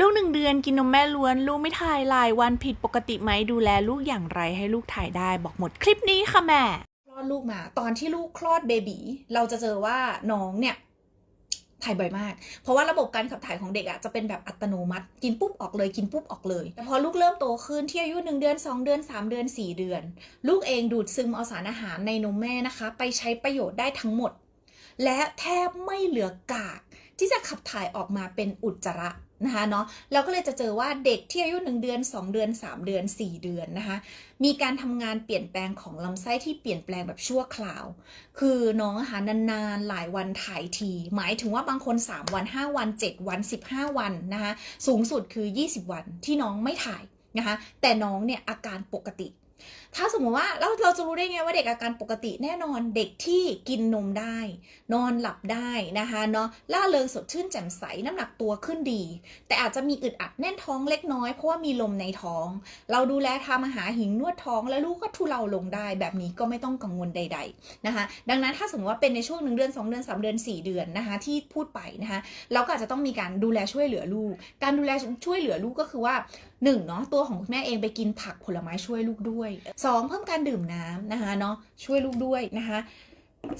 ลูกหนึ่งเดือนกินนมแม่ล้วน ลูกไม่ถ่ายหลายวันผิดปกติไหมดูแลลูกอย่างไรให้ลูกถ่ายได้บอกหมดคลิปนี้ค่ะแม่คลอดลูกมา ตอนที่ลูกคลอดเบบีเราจะเจอว่าน้องเนี่ยถ่ายบ่อยมาก เพราะว่าระบบการขับถ่ายของเด็กอะจะเป็นแบบอัตโนมัติ กินปุ๊บออกเลย กินปุ๊บออกเลย แต่พอลูกเริ่มโตขึ้นที่อายุ 1 เดือน 2 เดือน 3 เดือน 4 เดือน ลูกเองดูดซึมเอาสารอาหารในนมแม่นะคะ ไปใช้ประโยชน์ได้ทั้งหมด และแทบไม่เหลือกาก ที่จะขับถ่ายออกมาเป็นอุจจาระนะคะเนาะเราก็เลยจะเจอว่าเด็กที่อายุ 1 เดือน 2 เดือน 3 เดือน 4 เดือนนะคะมีการทำงานเปลี่ยนแปลงของลำไส้ที่เปลี่ยนแปลงแบบชั่วคราว คือน้องอาหารนานๆ หลายวันถ่ายที หมายถึงว่าบางคน 3 วัน 5 วัน 7 วัน 15 วันนะคะสูงสุดคือ 20 วันที่น้องไม่ถ่ายนะคะแต่น้องเนี่ยอาการปกติ ถ้าสมมติว่าเราเราจะรู้ได้ไงว่าเด็กอาการปกติแน่นอนเด็กที่กินนมได้ นอนหลับได้นะคะเนาะล่าเริงสดชื่นแจ่มใสน้ำหนักตัวขึ้นดี แต่อาจจะมีอึดอัดแน่นท้องเล็กน้อยเพราะว่ามีลมในท้อง เราดูแลทำอาหารหิงนวดท้องแล้วลูกก็ทุเลาลงได้ แบบนี้ก็ไม่ต้องกังวลใด ๆนะคะ ดังนั้นถ้าสมมติว่าเป็นในช่วงหนึ่งเดือน 2 เดือน 3 เดือน 4 เดือนนะคะที่พูดไปนะคะเราก็อาจจะต้องมีการดูแลช่วยเหลือลูก การดูแลช่วยเหลือลูกก็คือว่าหนึ่งเนาะตัวของคุณแม่เองไปกินผักผลไม้ช่วยลูกด้วยสองเพิ่มการดื่มน้ำนะคะเนาะช่วยลูกด้วยนะคะ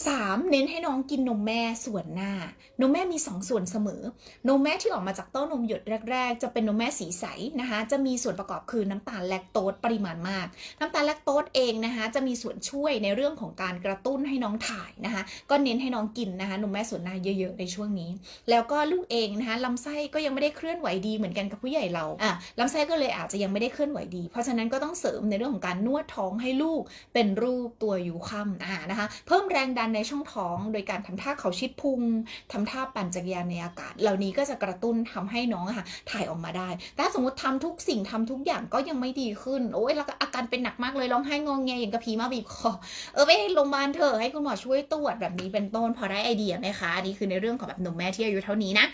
สามเน้นให้น้องกินนมแม่ส่วนหน้า นมแม่มี 2 ส่วนเสมอ นมแม่ที่ออกมาจากเต้านมหยดแรก ๆ จะเป็นนมแม่สีใสนะคะ จะมีส่วนประกอบคือน้ำตาลแลคโตสปริมาณมาก น้ำตาลแลคโตสเองนะคะ จะมีส่วนช่วยในเรื่องของการกระตุ้นให้น้องถ่ายนะคะ ก็เน้นให้น้องกินนะคะ นมแม่ส่วนหน้าเยอะ ๆ ในช่วงนี้ แล้วก็ลูกเองนะคะลำไส้ก็ยังไม่ได้เคลื่อนไหวดีเหมือนกันกับผู้ใหญ่เราอะลำไส้ก็เลยอาจจะยังไม่ได้เคลื่อนไหวดี เพราะฉะนั้นก็ต้องเสริมในเรื่องของการนวดท้องให้ลูกเป็นรูปตัวยูคัมอ่านะคะ เพิ่มแรงดันในช่องท้อง โดยการทำท่าเขาชิดพุงทำท่าปั่นจักรยานในอากาศ เหล่านี้ก็จะกระตุ้นทำให้น้องค่ะถ่ายออกมาได้ แต่ถ้าสมมติทำทุกสิ่งทำทุกอย่างก็ยังไม่ดีขึ้น โอ้ยแล้วอาการเป็นหนักมากเลยร้องไห้งองแงอย่างกระพีมาบีบคอ เออไปโรงพยาบาลเถอะให้คุณหมอช่วยตรวจแบบนี้เป็นต้นพอได้ไอเดียไหมคะ อันนี้คือในเรื่องของแบบหนุ่มแม่ที่อายุเท่านี้นะ